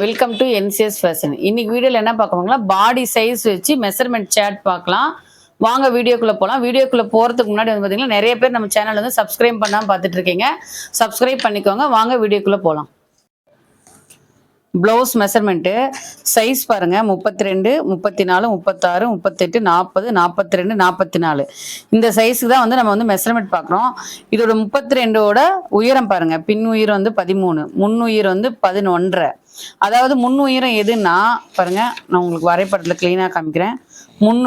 Welcome to NCS fashion இன்னைக்கு வீடியோவில் என்ன பார்க்க பாடி சைஸ் வச்சு மெஷர்மெண்ட் சேட் பார்க்கலாம். வாங்க வீடியோக்குள்ள போகலாம் வீடியோக்குள்ள போகிறதுக்கு முன்னாடி வந்து பார்த்தீங்கன்னா நிறைய பேர் நம்ம சேனல் வந்து சப்ஸ்கிரைப் பண்ணாமல் பார்த்துட்டு இருக்கீங்க. சப்ஸ்கிரைப் பண்ணிக்கோங்க. வாங்க வீடியோக்குள்ள போகலாம் ப்ளவுஸ் மெஷர்மெண்ட்டு சைஸ் பாருங்கள் முப்பத்தி ரெண்டு முப்பத்தி நாலு முப்பத்தாறு முப்பத்தெட்டு நாற்பது நாற்பத்தி ரெண்டு நாற்பத்தி நாலு இந்த சைஸுக்கு தான் வந்து நம்ம வந்து மெஷர்மெண்ட் பார்க்குறோம். இதோட முப்பத்தி ரெண்டோட உயரம் பாருங்கள் பின் உயிர் வந்து பதிமூணு முன் உயிர் வந்து பதினொன்றரை. அதாவது முன் எதுன்னா பாருங்க நான் உங்களுக்கு வரைபடத்தில் கிளீனா காமிக்கிறேன். முன்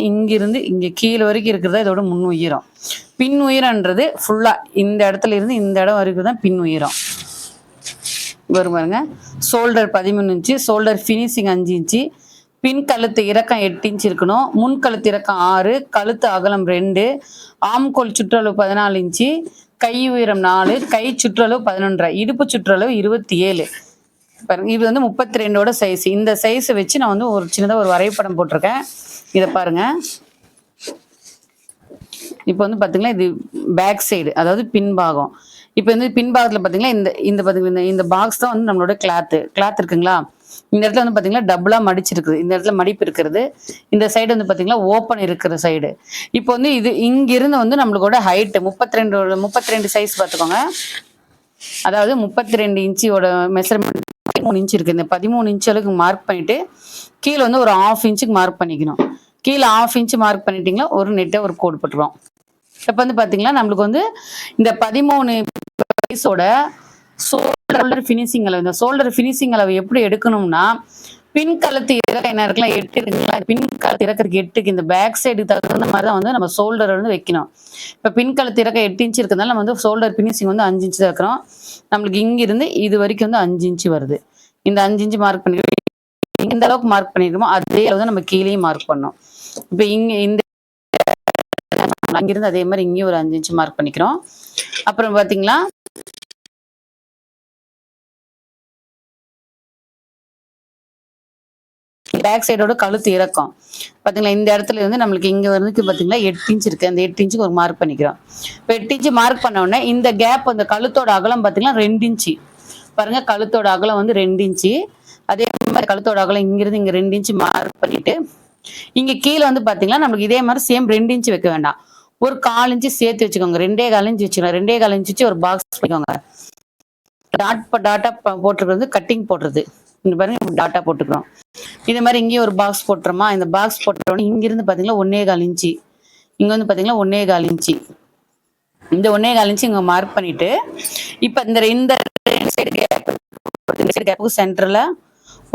இங்கிருந்து இங்கே கீழே வரைக்கும் இருக்கிறது இதோட முன் பின்னுயிரன்றது பின் ஃபுல்லாக இந்த இடத்துல இருந்து இந்த இடம் வரைக்கும் தான் பின் வரும் பாருங்க ஷோல்டர் பதிமூணு இன்ச்சு ஷோல்டர் ஃபினிஷிங் அஞ்சு இன்ச்சு பின் கழுத்து இறக்கம் எட்டு இன்ச் இருக்கணும் முன் கழுத்து இறக்கம் ஆறு கழுத்து அகலம் ரெண்டு ஆம்கோல் சுற்றளவு பதினாலு இன்ச்சு கை உயரம் நாலு கை சுற்றளவு பதினொன்றரை இடுப்பு சுற்றளவு இருபத்தி ஏழு. பாருங்க இது வந்து முப்பத்தி ரெண்டோட சைஸ் இந்த சைஸை வச்சு நான் வந்து ஒரு சின்னதாக ஒரு வரைபடம் போட்டிருக்கேன். இதை பாருங்க. இப்போ வந்து பார்த்தீங்கன்னா இது பேக் சைடு அதாவது பின்பாகம் இப்போ வந்து பின்பாகத்தில் பார்த்தீங்கன்னா இந்த இந்த பார்த்தீங்கன்னா இந்த- இந்த பாக்ஸ் தான் வந்து நம்மளோட கிளாத்து கிளாத் இருக்குங்களா? இந்த இடத்துல வந்து பார்த்தீங்கன்னா டபுளாக மடிச்சிருக்குது. இந்த இடத்துல மடிப்பு இருக்கிறது. இந்த சைடு வந்து பார்த்தீங்கன்னா ஓப்பன் இருக்கிற சைடு இப்போ வந்து இது இங்கிருந்து வந்து நம்மளோட ஹைட்டு முப்பத்தி ரெண்டு முப்பத்தி ரெண்டு சைஸ் பார்த்துக்கோங்க அதாவது முப்பத்தி ரெண்டு இன்ச்சியோட மெஷர்மெண்ட் பதிமூணு இன்ச் இருக்கு. இந்த பதிமூணு இன்ச் அளவுக்கு மார்க் பண்ணிட்டு கீழே வந்து ஒரு ஆஃப் இன்ச்சுக்கு மார்க் பண்ணிக்கணும். கீழே ஆஃப் இன்ச் மார்க் பண்ணிட்டீங்களா ஒரு நெட்டை ஒரு கோடு போட்டுருவோம். இப்போ வந்து பார்த்தீங்கன்னா நம்மளுக்கு வந்து இந்த பதிமூணு சைஸோட சோல்டர் ஃபினிஷிங் அளவு இந்த சோல்டர் ஃபினிஷிங் அளவு எப்படி எடுக்கணும்னா பின் கழுத்து இறக்க என்ன இருக்கலாம் எட்டு இருக்குங்களா? பின் கழுத்து இறக்கிறதுக்கு எட்டுக்கு இந்த பேக் சைடு தகுந்த மாதிரி தான் வந்து நம்ம ஷோல்டர் வந்து வைக்கணும். இப்போ பின் கழுத்து இறக்க எட்டு இன்ச்சு இருக்கிறதுனால நம்ம வந்து ஷோல்டர் ஃபினிஷிங் வந்து அஞ்சு இன்ச்சு தான் இருக்கிறோம் நம்மளுக்கு இங்கிருந்து இது வரைக்கும் வந்து அஞ்சு இன்ச்சு வருது. இந்த அஞ்சு இஞ்சு மார்க் பண்ணி இந்த அளவுக்கு மார்க் பண்ணிருக்கோமோ அதே அளவு தான் நம்ம கீழேயும் மார்க் பண்ணோம். இப்போ இங்க இந்த அங்கிருந்து அதே மாதிரி இங்கேயும் ஒரு அஞ்சு இன்ச் மார்க் பண்ணிக்கிறோம். அப்புறம் பாத்தீங்களா? பேக் சைடோட கழுத்து இறக்கம். பாத்தீங்களா? இந்த இடத்துல இருந்து நம்மளுக்கு இங்க வந்து பாத்தீங்களா எட்டு இன்ச் இருக்கு. அந்த எட்டு இன்ச்சுக்கு ஒரு மார்க் பண்ணிக்கிறோம். இப்போ எட்டு இன்ச் மார்க் பண்ண உடனே இந்த கேப் அந்த கழுத்தோட அகலம் பாத்தீங்கன்னா ரெண்டு இன்ச்சு. பாருங்க கழுத்தோட அகலம் வந்து ரெண்டு இன்ச்சு. அதே மாதிரி கழுத்தோட அகலம் இங்கிருந்து இங்க ரெண்டு இன்ச்சு மார்க் பண்ணிட்டு இங்க கீழே வந்து பாத்தீங்கன்னா நம்மளுக்கு இதே மாதிரி சேம் ரெண்டு இன்ச்சு வைக்க வேண்டாம். ஒரு கால் இன்ச்சு சேர்த்து வச்சுக்கோங்க. ரெண்டே கால் இன்ச்சு வச்சுக்கோங்க. ரெண்டே கால் இன்ச்சு வச்சு ஒரு பாக்ஸ் வச்சுக்கோங்க. டாட் டாட்டா போட்டுருக்கிறது கட்டிங் போடுறது. இந்த பாருங்க டாட்டா போட்டுக்கிறோம். இதே மாதிரி இங்கேயும் ஒரு பாக்ஸ் போட்டுறோமா? இந்த பாக்ஸ் போட்ட இங்கிருந்து பாத்தீங்கன்னா ஒன்னே கால் இன்ச்சு. இங்க வந்து பாத்தீங்கன்னா ஒன்னே கால் இன்ச்சு. இந்த ஒன்னே கால் இன்ச்சு இங்க மார்க் பண்ணிட்டு இப்ப இந்த இந்த கேப்புக்கு சென்டர்ல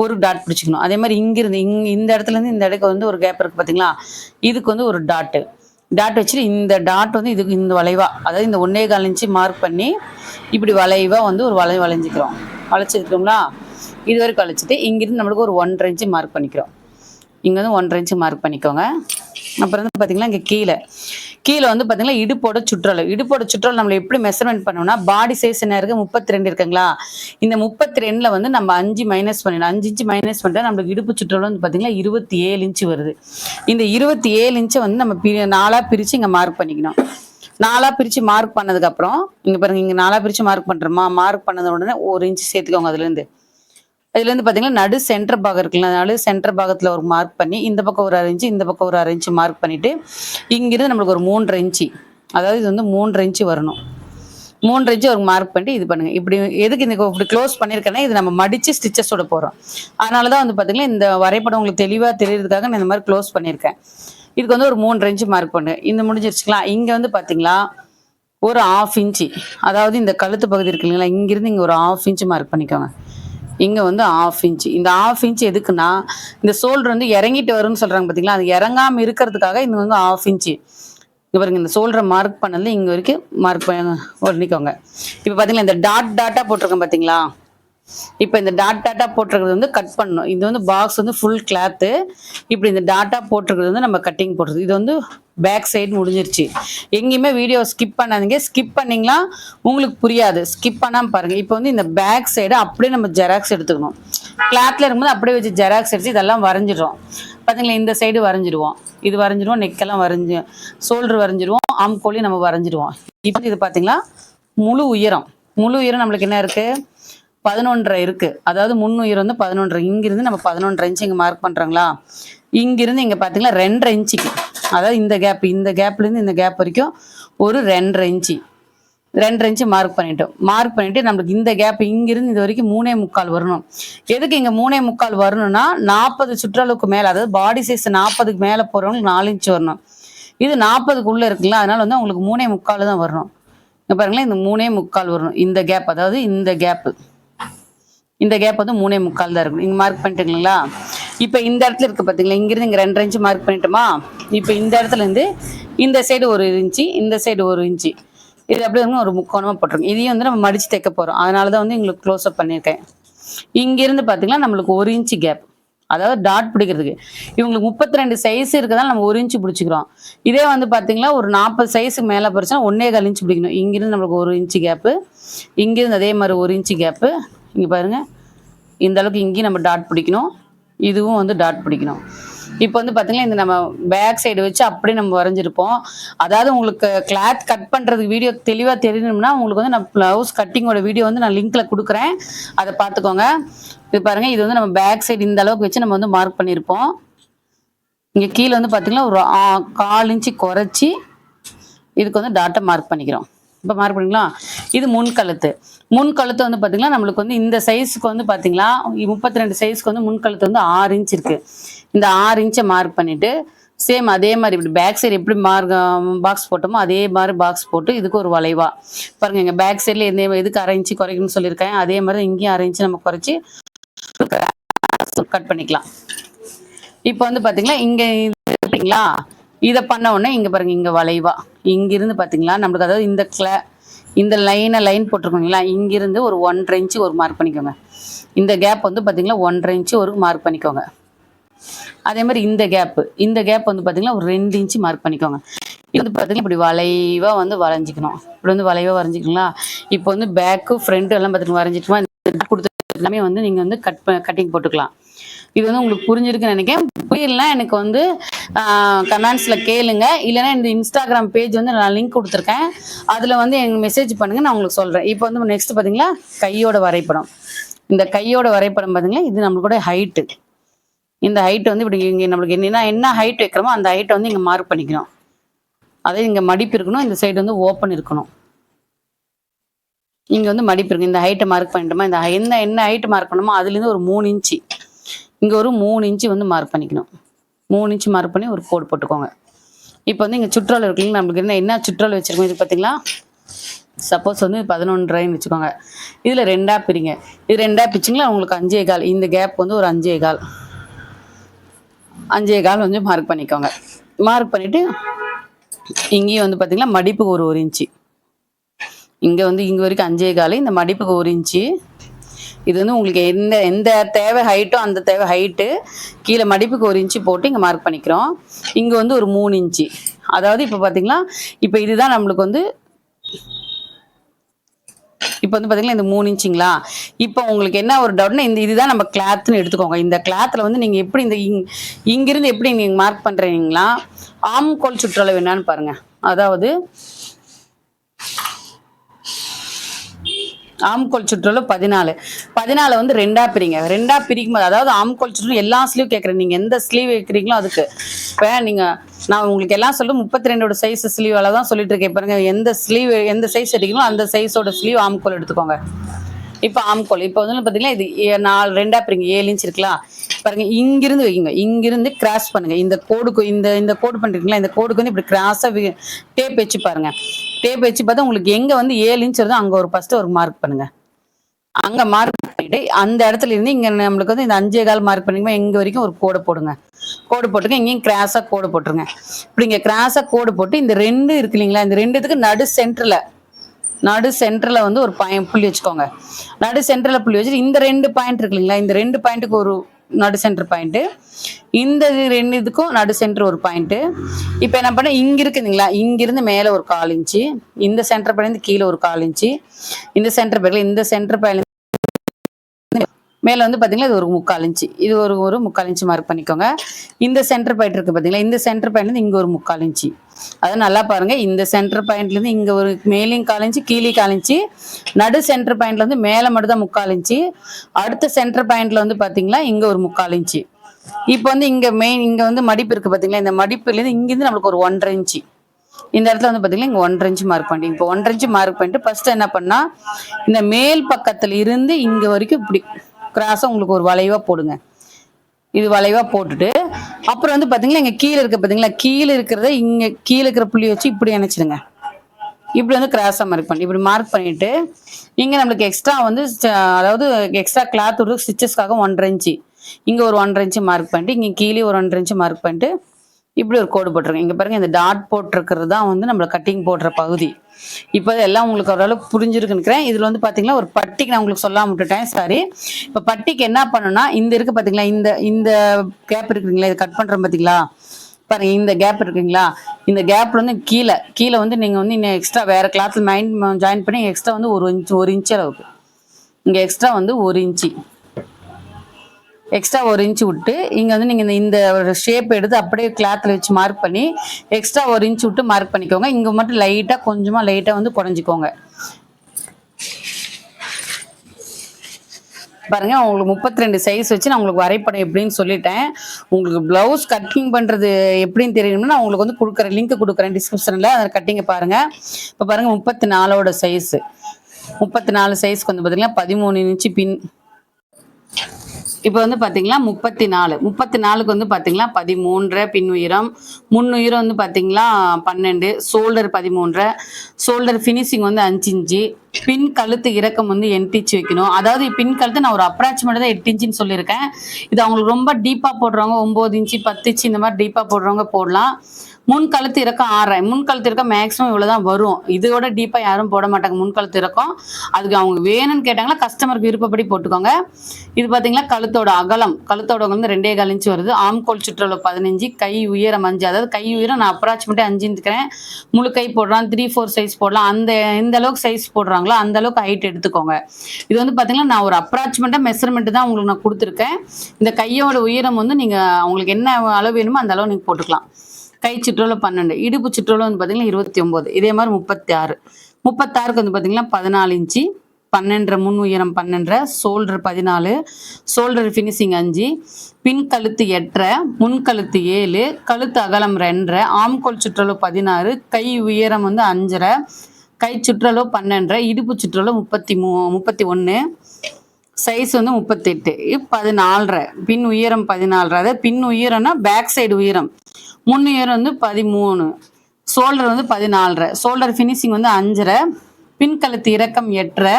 ஒரு டாட் பிடிச்சிக்கணும். அதே மாதிரி இங்கிருந்து இங் இந்த இடத்துல இருந்து இந்த இடத்துக்கு வந்து ஒரு கேப் இருக்கு பாத்தீங்களா? இதுக்கு வந்து ஒரு டாட்டு டாட் வச்சுட்டு இந்த டாட் வந்து இதுக்கு இந்த வளைவா அதாவது இந்த ஒன்னே கால் இன்ச்சு மார்க் பண்ணி இப்படி வளைவா வந்து ஒரு வளை வளைஞ்சிக்கிறோம். வளைச்சிருக்கோம்ங்களா இது வரைக்கும் வளைச்சிட்டு இங்கிருந்து நம்மளுக்கு ஒரு ஒன்றரை இன்ச்சு மார்க் பண்ணிக்கிறோம். இங்கே வந்து ஒன்றரை இன்ச்சு மார்க் பண்ணிக்கோங்க. அப்புறம் வந்து பார்த்திங்கன்னா இங்கே கீழே. கீழே வந்து பார்த்தீங்கன்னா இடுப்போட சுற்றளவு. இடுப்போட சுற்றளவு நம்மள எப்படி மெஷர்மெண்ட் பண்ணோம்னா பாடி சைஸ் என்ன இருக்கு? முப்பத்தி ரெண்டு இருக்குங்களா? இந்த முப்பத்தி ரெண்டுல வந்து நம்ம அஞ்சு மைனஸ் பண்ணிடணும். அஞ்சு இன்ச்சு மைனஸ் பண்ணிட்டா நம்மளுக்கு இடுப்பு சுற்றளவு வந்து பார்த்தீங்கன்னா இருபத்தி ஏழு இன்ச்சு வருது. இந்த இருபத்தி ஏழு இன்ச்சை வந்து நம்ம பி நாலாக பிரித்து இங்கே மார்க் பண்ணிக்கணும். நாலா பிரிச்சு மார்க் பண்ணதுக்கு அப்புறம் இங்க பாருங்க இங்க நாலா பிரிச்சு மார்க் பண்றோமா? மார்க் பண்ணது உடனே ஒரு இன்ச்சு சேர்த்துக்கோங்க அதுல இருந்து. இதுல இருந்து பார்த்தீங்கன்னா நடு சென்டர் பாகம் இருக்குல்ல நடு சென்டர் பாகத்தில் ஒரு மார்க் பண்ணி இந்த பக்கம் ஒரு அரைஞ்சு இந்த பக்கம் ஒரு அரைஞ்சு மார்க் பண்ணிட்டு இங்கிருந்து நம்மளுக்கு ஒரு மூன்றரை இன்ச்சு அதாவது இது வந்து மூன்றரை இன்ச்சு வரணும். மூன்று இன்ச்சு ஒரு மார்க் பண்ணிட்டு இது பண்ணுங்க. இப்படி எதுக்கு இந்த இப்படி க்ளோஸ் பண்ணியிருக்கேன்னா இது நம்ம மடிச்சு ஸ்டிச்சஸோட போகிறோம் அதனால தான் வந்து பார்த்தீங்கன்னா இந்த வரைபடம் உங்களுக்கு தெளிவாக தெரியறதுக்காக நான் இந்த மாதிரி க்ளோஸ் பண்ணியிருக்கேன் இதுக்கு வந்து ஒரு மூன்று இன்ச்சு மார்க் பண்ணு. இந்த முடிஞ்சிருச்சுக்கலாம். இங்கே வந்து பார்த்தீங்களா ஒரு ஆஃப் இன்ச்சு அதாவது இந்த கழுத்து பகுதி இருக்கு இல்லைங்களா இங்கிருந்து இங்கே ஒரு ஆஃப் இன்ச்சு மார்க் பண்ணிக்கோங்க. இங்கே வந்து ஆஃப் இன்ச் இந்த ஆஃப் இன்ச் எதுக்குன்னா இந்த சோல்டர் வந்து இறங்கிட்டு வரும்னு சொல்கிறாங்க பார்த்தீங்களா அது இறங்காமல் இருக்கிறதுக்காக இது வந்து ஆஃப் இன்ச்சு இங்க பாருங்க இந்த சோல்டரை மார்க் பண்ணதில் இங்கே வரைக்கும் மார்க் பண்ண பண்ணிக்கோங்க இப்போ பார்த்தீங்களா இந்த டாட் டாட்டாக போட்டிருக்கேன் பார்த்தீங்களா இப்போ இந்த டாட் டாட்டா போட்டிருக்கிறது வந்து கட் பண்ணணும். இது வந்து பாக்ஸ் வந்து ஃபுல் கிளாத்து இப்படி இந்த டாட்டா போட்டிருக்கிறது வந்து நம்ம கட்டிங் போடுறது. இது வந்து பேக் சைடு முடிஞ்சிருச்சு. எங்கேயுமே வீடியோ ஸ்கிப் பண்ணாதீங்க. ஸ்கிப் பண்ணிங்களா உங்களுக்கு புரியாது. ஸ்கிப் பண்ணாமல் பாருங்கள் இப்போ வந்து இந்த பேக் சைடு அப்படியே நம்ம ஜெராக்ஸ் எடுத்துக்கணும். கிளாத்தில் இருக்கும்போது அப்படியே வச்சு ஜெராக்ஸ் எடுத்து இதெல்லாம் வரைஞ்சிடுறோம். பார்த்தீங்களா இந்த சைடு வரைஞ்சிடுவோம். இது வரைஞ்சிடுவோம். நெக்கெல்லாம் வரைஞ்சி ஷோல்டர் வரைஞ்சிடுவோம். ஆம்கோலி நம்ம வரைஞ்சிடுவோம். இப்போ இது பார்த்தீங்களா முழு உயரம். முழு உயரம் நம்மளுக்கு என்ன இருக்குது பதினொன்றரை இருக்கு. அதாவது முன்னுயிர் வந்து பதினொன்றரை. இங்கிருந்து நம்ம பதினொன்றரை இன்ச்சு இங்கே மார்க் பண்ணுறாங்களா இங்கிருந்து இங்கே பார்த்தீங்கன்னா ரெண்டரை இன்ச்சுக்கு அதாவது இந்த கேப் இந்த கேப்லேருந்து இந்த கேப் வரைக்கும் ஒரு ரெண்டரை இன்ச்சு ரெண்டரை இன்ச்சு மார்க் பண்ணிட்டோம். மார்க் பண்ணிட்டு நம்மளுக்கு இந்த கேப் இங்கிருந்து இது வரைக்கும் மூணே முக்கால் வரணும். எதுக்கு இங்கே மூணே முக்கால் வரணும்னா நாற்பது சுற்றளவுக்கு மேலே அதாவது பாடி சைஸ் நாற்பதுக்கு மேலே போகிறவங்களுக்கு நாலு இன்ச்சு வரணும். இது நாற்பதுக்குள்ளே இருக்குல்ல அதனால வந்து உங்களுக்கு மூணே முக்கால் தான் வரணும். இங்க பாருங்களேன் இந்த மூணே முக்கால் வரணும். இந்த கேப் அதாவது இந்த கேப்பு இந்த கேப் வந்து மூணே முக்கால் தான் இருக்கும். இங்கே மார்க் பண்ணிட்டுங்களா? இப்போ இந்த இடத்துல இருக்கு பார்த்தீங்களா இங்கிருந்து இங்கே ரெண்டரை இன்ச்சு மார்க் பண்ணிட்டோமா? இப்போ இந்த இடத்துல இருந்து இந்த சைடு ஒரு இன்ச்சு இந்த சைடு ஒரு இன்ச்சு இது அப்படியே வந்து ஒரு முக்கோணமாக போட்டிருக்கோம். இதையும் வந்து நம்ம மடித்து தைக்க போகிறோம் அதனால தான் வந்து எங்களுக்கு க்ளோஸ் அப் பண்ணியிருக்கேன். இங்கேருந்து பார்த்தீங்கன்னா நம்மளுக்கு ஒரு இன்ச்சு கேப் அதாவது டாட் பிடிக்கிறதுக்கு. இவங்களுக்கு முப்பத்தி ரெண்டு சைஸ் இருக்கிறதால நம்ம ஒரு இன்ச்சு பிடிச்சிக்கிறோம். இதே வந்து பார்த்தீங்கன்னா ஒரு நாற்பது சைஸுக்கு மேலே பிடிச்சா ஒன்னே கால் இன்ச்சு பிடிக்கணும். இங்கிருந்து நம்மளுக்கு ஒரு இன்ச்சு கேப்பு இங்கிருந்து அதே மாதிரி ஒரு இன்ச்சு கேப்பு இங்கே பாருங்கள் இந்த அளவுக்கு இங்கேயும் நம்ம டாட் பிடிக்கணும். இதுவும் வந்து டாட் பிடிக்கணும். இப்போ வந்து பார்த்தீங்கன்னா இந்த நம்ம பேக் சைடு வச்சு அப்படியே நம்ம வரைஞ்சிருப்போம். அதாவது உங்களுக்கு கிளாத் கட் பண்ணுறதுக்கு வீடியோ தெளிவாக தெரியணும்னா உங்களுக்கு வந்து நான் ப்ளவுஸ் கட்டிங்கோட வீடியோ வந்து நான் லிங்க்கில் கொடுக்குறேன். அதை பார்த்துக்கோங்க. இது பாருங்கள் இது வந்து நம்ம பேக் சைடு இந்த அளவுக்கு வச்சு நம்ம வந்து மார்க் பண்ணியிருப்போம். இங்கே கீழே வந்து பார்த்தீங்கன்னா ஒரு கால் இன்ச்சு குறைச்சி இதுக்கு வந்து டாட்டை மார்க் பண்ணிக்கிறோம். இப்போ மார்க் பண்ணிக்கலாம் இது முன் கழுத்து. முன் கழுத்து வந்து பார்த்தீங்கன்னா நம்மளுக்கு வந்து இந்த சைஸுக்கு வந்து பார்த்தீங்களா முப்பத்தி ரெண்டு சைஸ்க்கு வந்து முன் கழுத்து வந்து ஆறு இன்ச் இருக்கு. இந்த ஆறு இன்ச்சை மார்க் பண்ணிட்டு சேம் அதே மாதிரி இப்படி பேக் சைடு எப்படி மார்க் பாக்ஸ் போட்டோமோ அதே மாதிரி பாக்ஸ் போட்டு இதுக்கு ஒரு வளைவா. பாருங்க எங்கள் பேக் சைடில் எந்த எதுக்கு அரை இன்ச்சு குறைக்கணும்னு சொல்லியிருக்கேன் அதே மாதிரி இங்கேயும் அரை இன்ச்சு நம்ம குறைச்சி கட் பண்ணிக்கலாம். இப்போ வந்து பார்த்தீங்களா இங்கே இது பார்த்தீங்களா இதை பண்ண உடனே இங்கே பாருங்க இங்கே வளைவா. இங்கிருந்து பார்த்தீங்களா நம்மளுக்கு அதாவது இந்த கிளா இந்த லைனை லைன் போட்டிருக்கோங்களா இங்கிருந்து ஒரு ஒன்றரை இன்ச்சு ஒரு மார்க் பண்ணிக்கோங்க. இந்த கேப் வந்து பாத்தீங்களா? ஒன்றரை இன்ச்சு ஒரு மார்க் பண்ணிக்கோங்க. அதே மாதிரி இந்த கேப்பு இந்த கேப் வந்து பாத்தீங்கன்னா ஒரு ரெண்டு இன்ச்சு மார்க் பண்ணிக்கோங்க. இது வந்து இப்படி வளைவாக வந்து வரைஞ்சிக்கணும். இப்படி வந்து வளைவாக வரைஞ்சிக்கலாம் இப்போ வந்து பேக்கு ஃப்ரண்ட்டு எல்லாம் பார்த்துட்டு வரைஞ்சிட்டுமா கொடுத்து எல்லாமே வந்து நீங்கள் வந்து கட் கட்டிங் போட்டுக்கலாம். இது வந்து உங்களுக்கு புரிஞ்சிருக்குன்னு நினைக்கிறேன். புரியலனா எனக்கு வந்து கமெண்ட்ஸ்ல கேளுங்க. இல்லைன்னா இந்த இன்ஸ்டாகிராம் பேஜ் வந்து நான் லிங்க் கொடுத்துருக்கேன். அதுல வந்து எங்க மெசேஜ் பண்ணுங்க நான் உங்களுக்கு சொல்றேன். இப்போ வந்து நெக்ஸ்ட் பாத்தீங்களா? கையோட வரைபடம். இந்த கையோட வரைபடம் பாத்தீங்களா? இது நம்மளோட ஹைட்டு இந்த ஹைட் வந்து இப்படி இங்கே நம்மளுக்கு என்னன்னா என்ன ஹைட் வைக்கிறோமோ அந்த ஹைட்டை வந்து இங்கே மார்க் பண்ணிக்கணும். அதே இங்கே மடிப்பு இருக்கணும் இந்த சைடு வந்து ஓப்பன் இருக்கணும். இங்கே வந்து மடிப்பு இருக்கு. இந்த ஹைட்டை மார்க் பண்ணிட்டோமா? இந்த என்ன என்ன ஹைட் மார்க் பண்ணணுமோ அதுலேருந்து ஒரு மூணு இன்ச்சு. இங்கே ஒரு மூணு இன்ச்சு வந்து மார்க் பண்ணிக்கணும். மூணு இன்ச்சு மார்க் பண்ணி ஒரு கோடு போட்டுக்கோங்க. இப்போ வந்து இங்கே சுற்றளவு இருக்குல்ல நம்மளுக்கு என்ன என்ன சுற்றளவு வச்சுருக்கோம் இது பார்த்தீங்களா சப்போஸ் வந்து பதினொன்றரைன்னு வச்சுக்கோங்க. இதில் ரெண்டாக பிரிங்க. இது ரெண்டாக பிரிச்சிங்களா உங்களுக்கு அஞ்சே கால். இந்த கேப் வந்து ஒரு அஞ்சே கால். அஞ்சே கால் வந்து மார்க் பண்ணிக்கோங்க. மார்க் பண்ணிவிட்டு இங்கேயும் வந்து பார்த்திங்கன்னா மடிப்புக்கு ஒரு ஒரு இன்ச்சு. இங்கே வந்து இங்கே வரைக்கும் அஞ்சே கால். இந்த மடிப்புக்கு ஒரு இன்ச்சு. இது வந்து உங்களுக்கு எந்த எந்த தேவை ஹைட்டோ அந்த தேவை ஹைட்டு கீழே மடிப்புக்கு ஒரு இன்ச்சு போட்டு இங்கே மார்க் பண்ணிக்கிறோம். இங்கே வந்து ஒரு மூணு இன்ச்சு. அதாவது இப்போ பார்த்தீங்களா இப்போ இதுதான் நம்மளுக்கு வந்து இப்போ வந்து பார்த்தீங்கன்னா இந்த மூணு இன்ச்சுங்களா? இப்போ உங்களுக்கு என்ன ஒரு டவுட்னா இந்த இதுதான் நம்ம கிளாத்னு எடுத்துக்கோங்க. இந்த கிளாத்தில் வந்து நீங்கள் எப்படி இந்த இங் இங்கிருந்து எப்படி நீங்கள் மார்க் பண்ணுறீங்களா ஆம்கோல் சுற்றளவு என்னான்னு பாருங்கள் அதாவது ஆம்கோல் சுற்றளவு பதினாலு. பதினாலு வந்து ரெண்டா பிரிங்க. ரெண்டா பிரிக்கும் போது அதாவது ஆம்கோல் சுற்றுலும் எல்லா ஸ்லீவ் கேட்குறேன் நீங்கள் எந்த ஸ்லீவ் வைக்கிறீங்களோ அதுக்கு. இப்போ நீங்கள் நான் உங்களுக்கு எல்லாம் சொல்ல முப்பத்தி ரெண்டோட சைஸ் ஸ்லீவ் அளவு தான் சொல்லிட்டு இருக்கேன். பாருங்க எந்த ஸ்லீவ் எந்த சைஸ் எடுக்கீங்களோ அந்த சைஸோட ஸ்லீவ் ஆம்கோல் எடுத்துக்கோங்க. இப்போ ஆம்கோல் இப்போ வந்து பார்த்தீங்கன்னா இது நாலு ரெண்டா பிரிங்க ஏழு இன்ச் இருக்கலாம் பாருங்க இங்கிருந்து வைங்க இங்கிருந்து கிராஸ் பண்ணுங்க. இந்த கோடுக்கு இந்த இந்த கோடு பண்றீங்களா இந்த கோடுக்கு வந்து இப்படி கிராஸா டேப் வச்சு பாருங்க. டேப் வச்சு பார்த்தா உங்களுக்கு எங்க வந்து ஏழு இன்ச் வருதோ அங்க ஒரு ஃபர்ஸ்ட் ஒரு மார்க் பண்ணுங்க. அங்க மார்க் பண்ணிட்டு அந்த இடத்துல இருந்து இங்க நம்மளுக்கு வந்து இந்த அஞ்சே கால் மார்க் பண்ணிக்கோ எங்க வரைக்கும் ஒரு கோடு போடுங்க. கோடு போட்டுங்க இங்கேயும் கிராஸா கோடு போட்டுருங்க. இப்படி இங்க கிராஸா கோடு போட்டு இந்த ரெண்டு இருக்கு இல்லைங்களா இந்த ரெண்டுத்துக்கு நடு சென்டர்ல நடு சென்டர்ல வந்து ஒரு பாயிண்ட் புள்ளி வச்சுக்கோங்க. நடு சென்டர்ல புள்ளி வச்சுட்டு இந்த ரெண்டு பாயிண்ட் இருக்கு இல்லைங்களா? இந்த ரெண்டு பாயிண்ட்டுக்கு ஒரு நடு சென்டர் பாயிண்ட் இந்த இது ரெண்டு இதுக்கும் நடு சென்டர் ஒரு பாயிண்ட் இப்போ என்ன பண்ண இங்க இருக்குதுங்களா இங்கிருந்து மேலே ஒரு கால் இன்ச்சு. இந்த சென்டர் பாயிண்ட் கீழே ஒரு கால் இன்ச்சு. இந்த சென்டர் பாயிண்ட்ல இந்த சென்டர் பாயிண்ட் மேலே வந்து பார்த்தீங்கன்னா இது ஒரு முக்கால் இன்ச்சு. இது ஒரு ஒரு முக்கால் இன்ச்சு மார்க் பண்ணிக்கோங்க. இந்த சென்டர் பாயிண்ட் இருக்கு பார்த்தீங்களா இந்த சென்டர் பாயிண்ட் இங்கே ஒரு முக்கால் இன்ச்சு. அது நல்லா பாருங்க. இந்த சென்டர் பாயிண்ட்ல இருந்து இங்க ஒரு மேலையும் காலிஞ்சு கீழே காலிஞ்சு நடு சென்டர் பாயிண்ட்ல இருந்து மேல மட்டும் தான் முக்கால் இன்ச்சு. அடுத்த சென்டர் பாயிண்ட்ல வந்து பாத்தீங்களா இங்க ஒரு முக்கால் இன்ச்சு. இப்போ வந்து இங்க மெயின் இங்க வந்து மடிப்பு இருக்கு பாத்தீங்களா இந்த மடிப்புல இருந்து நம்மளுக்கு ஒரு ஒன்றரை இன்ச்சு. இந்த இடத்துல வந்து பாத்தீங்கன்னா இங்க ஒன்றரை இன்ச்சு மார்க் பண்ணி இப்போ ஒன்றரை இன்ச்சு மார்க் பண்ணிட்டு ஃபர்ஸ்ட் என்ன பண்ணா இந்த மேல் பக்கத்துல இருந்து இங்க வரைக்கும் இப்படி கிராஸா உங்களுக்கு ஒரு வளைவா போடுங்க. இது வளைவா போட்டுட்டு அப்புறம் வந்து பாத்தீங்களா இங்க கீழே இருக்க பாத்தீங்களா கீழே இருக்கிறத இங்க கீழே இருக்கிற புள்ளி வச்சு இப்படி இணைச்சிடுங்க இப்படி வந்து கிராஸா மார்க் பண்ணி இப்படி மார்க் பண்ணிட்டு இங்க நம்மளுக்கு எக்ஸ்ட்ரா வந்து அதாவது எக்ஸ்ட்ரா கிளாத் ஒரு ஸ்டிச்சஸ்க்காக ஒன்றரை இன்ச்சு இங்க ஒரு ஒன்றரை இன்ச்சு மார்க் பண்ணிட்டு இங்க கீழே ஒரு ஒன்றரை இன்ச்சு மார்க் பண்ணிட்டு இப்படி ஒரு கோடு போட்டிருக்கேன் இங்கே பாருங்க இந்த டாட் போட்டிருக்கிறது தான் வந்து நம்மள கட்டிங் போடுற பகுதி. இப்போ எல்லாம் உங்களுக்கு ஓரளவு புரிஞ்சிருக்குன்னு இதில் வந்து பார்த்தீங்கன்னா ஒரு பட்டிக்கு நான் உங்களுக்கு சொல்லாம விட்டுட்டேன். சாரி இப்போ பட்டிக்கு என்ன பண்ணுன்னா இந்த இருக்கு பார்த்தீங்களா இந்த இந்த கேப் இருக்குங்களா இது கட் பண்ணுறோம் பார்த்தீங்களா பாருங்க இந்த கேப் இருக்குங்களா? இந்த கேப்ல வந்து கீழே கீழே வந்து நீங்கள் வந்து இன்னும் எக்ஸ்ட்ரா வேற கிளாத்தில் மைண்ட் ஜாயின் பண்ணி எக்ஸ்ட்ரா வந்து ஒரு இன்ச் ஒரு இன்ச் அளவுக்கு. இங்கே எக்ஸ்ட்ரா வந்து ஒரு இன்ச்சு எக்ஸ்ட்ரா ஒரு இன்ச் விட்டு இங்கே வந்து நீங்கள் இந்த- இந்த ஒரு ஷேப் எடுத்து அப்படியே கிளாத்தில் வச்சு மார்க் பண்ணி எக்ஸ்ட்ரா ஒரு இன்ச் விட்டு மார்க் பண்ணிக்கோங்க. இங்கே மட்டும் லைட்டாக கொஞ்சமாக லைட்டாக வந்து குறைஞ்சிக்கோங்க. பாருங்க உங்களுக்கு முப்பத்தி ரெண்டு சைஸ் வச்சு நான் உங்களுக்கு வரைபடம் எப்படின்னு சொல்லிட்டேன். உங்களுக்கு பிளவுஸ் கட்டிங் பண்றது எப்படின்னு தெரியணும்னா நான் உங்களுக்கு வந்து கொடுக்குறேன் லிங்க் கொடுக்குறேன் டிஸ்கிரிப்ஷன்ல அதை கட்டிங்க பாருங்க. இப்போ பாருங்க முப்பத்தி நாலோட சைஸ் முப்பத்தி நாலு சைஸ்க்கு வந்து பார்த்தீங்கன்னா பதிமூணு இன்ச்சு பின் இப்போ வந்து பார்த்தீங்களா முப்பத்தி நாலு முப்பத்தி நாலுக்கு வந்து பார்த்தீங்களா பதிமூன்றரை பின் முன்னுயிரம் வந்து பார்த்தீங்களா பன்னெண்டு. ஷோல்டர் பதிமூன்றரை. ஷோல்டர் ஃபினிஷிங் வந்து அஞ்சு இன்ச்சு பின் கழுத்து இறக்கம் வந்து எட்டு இன்ச்சு வைக்கணும். அதாவது பின் கழுத்து நான் ஒரு அப்ராக்சிமேட் தான் எட்டு இன்ச்சுன்னு சொல்லியிருக்கேன். இது அவங்களுக்கு ரொம்ப டீப்பாக போடுறவங்க ஒம்பது இன்ச்சு பத்து இன்ச்சு இந்த மாதிரி டீப்பாக போடுறவங்க போடலாம். முன் கழுத்து இறக்கம் ஆறரை. முன் கழுத்து இறக்கம் மேக்ஸிமம் இவ்வளவுதான் வரும். இதோட டீப்பா யாரும் போட மாட்டாங்க. முன்கழுத்து இறக்கம். அதுக்கு அவங்க வேணும்னு கேட்டாங்கன்னா கஸ்டமருக்கு விருப்பப்படி போட்டுக்கோங்க. இது பாத்தீங்களா கழுத்தோட அகலம். கழுத்தோட வந்து ரெண்டே கால் இன்ச்சு வருது. ஆம்கோல் சுற்றளவு பதினஞ்சு கை உயரம் அஞ்சு. அதாவது கை உயரம் நான் அப்ராக்சிமேட்டே அஞ்சு இருக்கிறேன் முழு கை போடுறான். த்ரீ ஃபோர் சைஸ் போடலாம். அந்த எந்த அளவுக்கு சைஸ் போடுறாங்களோ அந்த அளவுக்கு ஹைட் எடுத்துக்கோங்க. இது வந்து பாத்தீங்கன்னா நான் ஒரு அப்ராக்சிமேட்டா மெஷர்மெண்ட் தான் உங்களுக்கு நான் கொடுத்துருக்கேன். இந்த கையோட உயரம் வந்து நீங்க உங்களுக்கு என்ன அளவு வேணுமோ அந்த அளவு நீங்க போட்டுக்கலாம். கை சுற்றளவு பன்னெண்டு இடுப்பு சுற்றளவு வந்து பார்த்தீங்கன்னா இருபத்தி ஒம்பது இதே மாதிரி முப்பத்தி ஆறு முப்பத்தாறுக்கு வந்து பார்த்தீங்கன்னா பதினாலு இன்ச்சு பன்னெண்டரை முன் உயரம் பன்னெண்டரை ஷோல்டர் பதினாலு ஷோல்டர் ஃபினிஷிங் அஞ்சு பின் கழுத்து எட்டரை முன் கழுத்து ஏழு கழுத்து அகலம் ரெண்டரை ஆம்கோல் சுற்றளவு பதினாறு கை உயரம் வந்து அஞ்சரை கை சுற்றளவு பன்னெண்டரை இடுப்பு சுற்றளவு முப்பத்தி மூ முப்பத்தி ஒன்று சைஸ் வந்து முப்பத்தெட்டு. பதினாலரை. பின் உயரம் பதினாலரை. அதாவது பின் உயரம்னா பேக் சைடு உயரம். முன் உயரம் வந்து பதிமூணு. ஷோல்டர் வந்து பதினாலரை. ஷோல்டர் ஃபினிஷிங் வந்து அஞ்சரை. பின் கழுத்து இறக்கம் எட்டரை.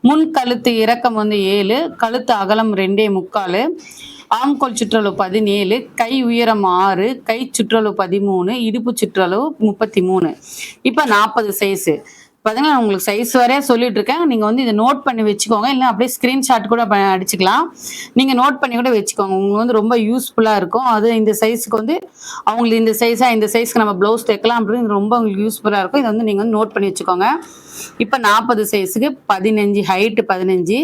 முன் கழுத்து இறக்கம் வந்து ஏழு. கழுத்து அகலம் ரெண்டே முக்கால். ஆம்கோல் சுற்றளவு பதினேழு. கை உயரம் ஆறு. கை சுற்றளவு பதிமூணு. இடுப்பு சுற்றளவு முப்பத்தி மூணு இப்போ நாற்பது சைஸு பார்த்தீங்கன்னா உங்களுக்கு சைஸ் வரைய சொல்லிட்டு இருக்கேன் நீங்கள் வந்து இதை நோட் பண்ணி வச்சுக்கோங்க. இல்லை அப்படியே ஸ்க்ரீன்ஷாட் கூட அடிச்சுக்கலாம். நீங்கள் நோட் பண்ணி கூட வச்சுக்கோங்க. உங்களுக்கு வந்து ரொம்ப யூஸ்ஃபுல்லாக இருக்கும். அது இந்த சைஸுக்கு வந்து அவங்களுக்கு இந்த சைஸாக இந்த சைஸ்க்கு நம்ம ப்ளவுஸ் தைக்கலாம் அப்படின்னு ரொம்ப உங்களுக்கு யூஸ்ஃபுல்லாக இருக்கும். இதை வந்து நீங்கள் வந்து நோட் பண்ணி வச்சுக்கோங்க. இப்போ நாற்பது சைஸுக்கு பதினஞ்சு ஹைட்டு பதினஞ்சு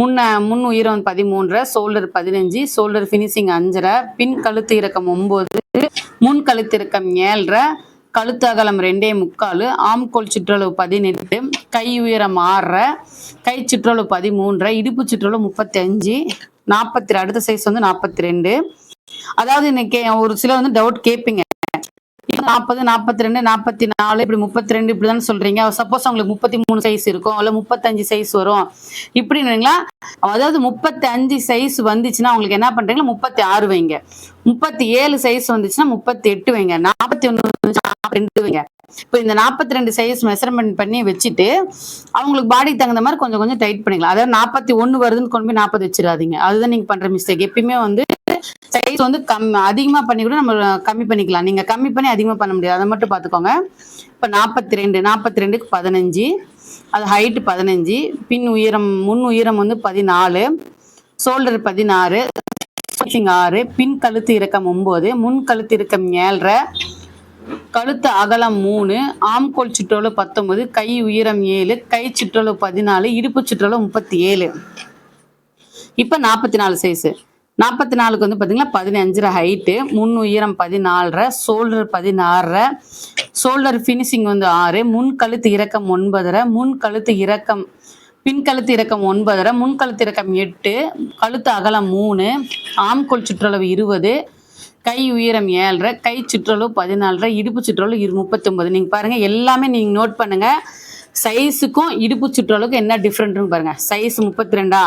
முன்ன முன் உயரம் பதிமூன்றரை ஷோல்டர் பதினஞ்சு ஷோல்டர் ஃபினிஷிங் அஞ்சரை பின் கழுத்து இறக்கம் ஒம்பது முன் கழுத்து இறக்கம் ஏழரை கழுத்து அகலம் ரெண்டே முக்கால் ஆம்கோல் சுற்றளவு பதினெட்டு கை உயரம் ஆறரை கை சுற்றளவு பதிமூன்றரை இடுப்பு சுற்றளவு முப்பத்தி அஞ்சு நாற்பத்தி அடுத்த சைஸ் வந்து நாற்பத்தி ரெண்டு. அதாவது இன்னைக்கு ஒரு சில வந்து டவுட் கேட்பீங்க. நாற்பது நாற்பத்தி ரெண்டு நாற்பத்தி நாலு இப்படி முப்பத்தி ரெண்டு இப்படி தானே சொல்றீங்க. சப்போஸ் அவங்களுக்கு முப்பத்தி மூணு சைஸ் இருக்கும் இல்ல முப்பத்தஞ்சு சைஸ் வரும். இப்படிங்களா அதாவது முப்பத்தி அஞ்சு சைஸ் வந்துச்சுன்னா அவங்களுக்கு என்ன பண்றீங்களா? முப்பத்தி ஆறு வைங்க. முப்பத்தி ஏழு சைஸ் வந்துச்சுன்னா முப்பத்தி எட்டு வைங்க. நாற்பத்தி ஒன்று ரெண்டு வைங்க. இப்போ இந்த நாற்பத்தி ரெண்டு சைஸ் மெஷர்மெண்ட் பண்ணி வச்சுட்டு அவங்களுக்கு பாடிக்கு தகுந்த மாதிரி கொஞ்சம் கொஞ்சம் டைட் பண்ணிக்கலாம். அதாவது நாற்பத்தி ஒன்று வருதுன்னு கொண்டு போய் நாற்பது வச்சிடாதீங்க. அதுதான் நீங்க பண்ற மிஸ்டேக் எப்பயுமே வந்து சைஸ் வந்து கம் அதிகமா பண்ணி கூட நம்ம கம்மி பண்ணிக்கலாம். நீங்க கம்மி பண்ணி அதிகமா பண்ண முடியாது. அதை மட்டும் பாத்துக்கோங்க இப்ப நாற்பத்தி ரெண்டு நாற்பத்தி ரெண்டுக்கு பதினஞ்சு அது ஹைட் பதினஞ்சு பின் உயரம் முன் உயரம் வந்து பதினாலு ஷோல்டர் பதினாறு ஆறு பின் கழுத்து இறக்கம் ஒன்பது முன் கழுத்து இறக்கம் ஏழரை கழுத்து அகலம் மூணு ஆம்கோல் சுற்றளவு பத்தொன்பது கை உயரம் ஏழு கை சுற்றளவு பதினாலு இடுப்பு சுற்றளவு முப்பத்தி ஏழு. இப்போ நாற்பத்தி நாலு சைஸு நாற்பத்தி நாலுக்கு வந்து பார்த்தீங்கன்னா பதினஞ்சரை ஹைட்டு முன் உயரம் பதினாலரை ஷோல்டர் பதினாறரை ஷோல்டர் ஃபினிஷிங் வந்து ஆறு முன் கழுத்து இறக்கம் ஒன்பதரை முன் கழுத்து இறக்கம் பின் கழுத்து இறக்கம் ஒன்பதரை முன் கழுத்து இறக்கம் எட்டு கழுத்து அகலம் மூணு ஆம்கோல் சுற்றளவு இருபது கை உயரம் ஏழரை கை சுற்றளவு பதினாலரை இடுப்பு சுற்றளவு இரு முப்பத்தொம்பது நீங்கள் பாருங்கள் எல்லாமே நீங்கள் நோட் பண்ணுங்கள் சைஸுக்கும் இடுப்பு சுற்றளவுக்கு என்ன டிஃப்ரெண்ட்னு பாருங்க. சைஸ் முப்பத்தி ரெண்டா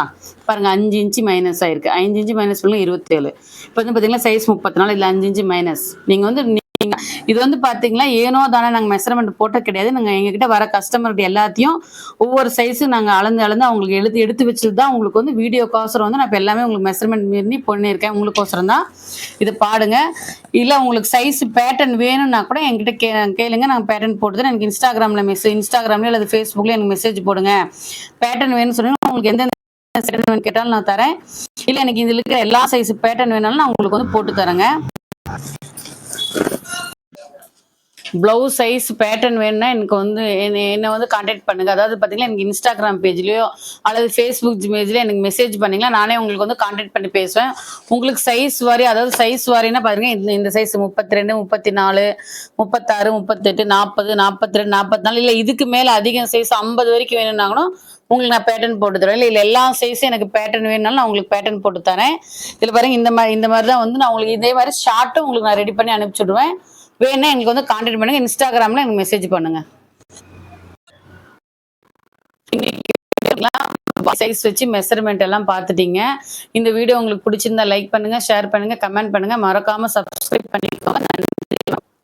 பாருங்க அஞ்சு இன்ச்சு மைனஸ் ஆயிருக்கு. அஞ்சு இன்ச்சு மைனஸ் பண்ணுங்க இருபத்தேழு. இப்போ வந்து பார்த்தீங்கன்னா சைஸ் முப்பத்தி நாலு இல்லை அஞ்சு இன்ச்சு மைனஸ் நீங்கள் வந்து நீங்க இது வந்து பார்த்தீங்கன்னா ஏனோ தானே நாங்கள் மெஷர்மெண்ட் போட்ட கிடையாது. நாங்கள் எங்ககிட்ட வர கஸ்டமர்கிட்ட எல்லாத்தையும் ஒவ்வொரு சைஸும் நாங்கள் அளந்து அளந்து அவங்களுக்கு எடுத்து எடுத்து வச்சுட்டு தான் உங்களுக்கு வந்து வீடியோக்கோசரம் வந்து நான் இப்போ எல்லாமே உங்களுக்கு மெஷர்மெண்ட் மீறி பண்ணியிருக்கேன் உங்களுக்கோசரம் தான் இதை பாடுங்க. இல்லை உங்களுக்கு சைஸ் பேட்டர்ன் வேணும்னா கூட என்கிட்ட கே கேளுங்க. நாங்கள் பேட்டர்ன் போட்டு எனக்கு இன்ஸ்டாகிராமில் மெசேஜ் இன்ஸ்டாகிராம்ல அல்லது ஃபேஸ்புக்கில் எனக்கு மெசேஜ் போடுங்க. பேட்டர்ன் வேணும்னு சொன்னீங்கன்னா உங்களுக்கு எந்தெந்த பேட்டர்ன் கேட்டாலும் நான் தரேன். இல்லை எனக்கு இதில் இருக்கிற எல்லா சைஸ் பேட்டர்ன் வேணாலும் நான் உங்களுக்கு வந்து போட்டு தரேங்க. ப்ளவுஸ் சைஸ் பேட்டர்ன் வேணும்னா எனக்கு வந்து என்னை என்னை வந்து காண்டாக்ட் பண்ணுங்க. அதாவது பார்த்தீங்கன்னா எனக்கு இன்ஸ்டாகிராம் பேஜ்லேயோ அல்லது ஃபேஸ்புக் பேஜ்லேயோ எனக்கு மெசேஜ் பண்ணிங்களா நானே உங்களுக்கு வந்து காண்டாக்ட் பண்ணி பேசுவேன். உங்களுக்கு சைஸ் வாரி அதாவது சைஸ் வாரினா பாருங்க இந்த இந்த சைஸ் முப்பத்தி ரெண்டு முப்பத்தி நாலு முப்பத்தாறு முப்பத்தெட்டு நாற்பது நாற்பத்தி ரெண்டு நாற்பத்தி நாலு இல்லை இதுக்கு மேலே அதிகம் சைஸ் ஐம்பது வரைக்கும் வேணும்னாங்களும் உங்களுக்கு நான் பேட்டர்ன் போட்டு தரேன் இல்லை இல்லை எல்லா சைஸும் எனக்கு பேட்டர்ன் வேணும்னாலும் நான் உங்களுக்கு பேட்டர்ன் போட்டு தரேன். இதில் பாருங்க இந்த மாதிரி இந்த மாதிரி தான் வந்து நான் உங்களுக்கு இதே மாதிரி ஷார்ட்டும் உங்களுக்கு நான் ரெடி பண்ணி அனுப்பிச்சி விடுவேன். வேணா எனக்கு வந்து காண்டாக்ட் பண்ணுங்க. இன்ஸ்டாகிராமில் எனக்கு மெசேஜ் பண்ணுங்க. சைஸ் வச்சு மெஷர்மெண்ட் எல்லாம் பார்த்துட்டீங்க. இந்த வீடியோ உங்களுக்கு பிடிச்சிருந்தா லைக் பண்ணுங்க ஷேர் பண்ணுங்க கமெண்ட் பண்ணுங்க. மறக்காம சப்ஸ்கிரைப் பண்ணிக்கோங்க. நன்றி.